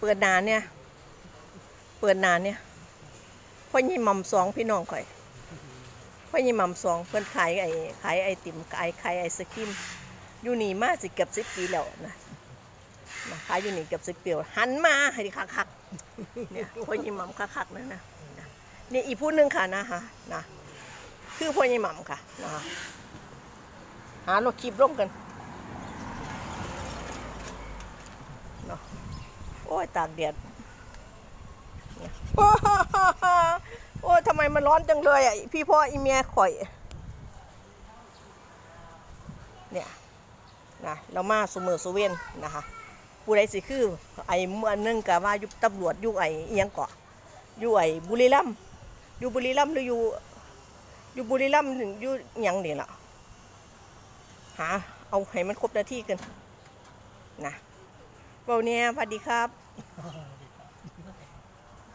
เปิดนานเนี่ย เปิดนานเนี่ยพ่อยี่หม่ำสองพี่น้องข่อยพ่อยี่หม่ำสองเพิ่นขายไอ้ขายไอติมขายขายไอศครีมอยู่นี่มาสิเกือบสิบปีแล้วนะนะขายอยู่นี่เกือบสิบปีแล้วหันมาให้ดิคักๆเนี่ยพ่อยี่หม่ำคักๆนั่นนะนะนี่อีกผู้หนึ่งค่ะนะฮะนะคือพ่อยี่หม่ำค่ะนะคะหาเราคลิปร่วมกันเนาะ โอ้ยตากแดดโอ้ยทำไมมันร้อนจังเลยอะพี่พ่ออีเมียข่อย เนี่ยนะเรามาสมือสเวนนะคะผู้ใดสิคือ ไอ้เมื่อนึงกับว่ายู่ตำรวจยู่ไอ้เอียงเกาะอยู่ไอ้บุรีรัมย์อยู่บุรีรัมหรืออยู่อยู่บุรีรัมถึงอยู่ยังนี่ล่ะหาเอาให้มันครบหน้าที่กันนะ เบาเนี่ยสวัสดีครับ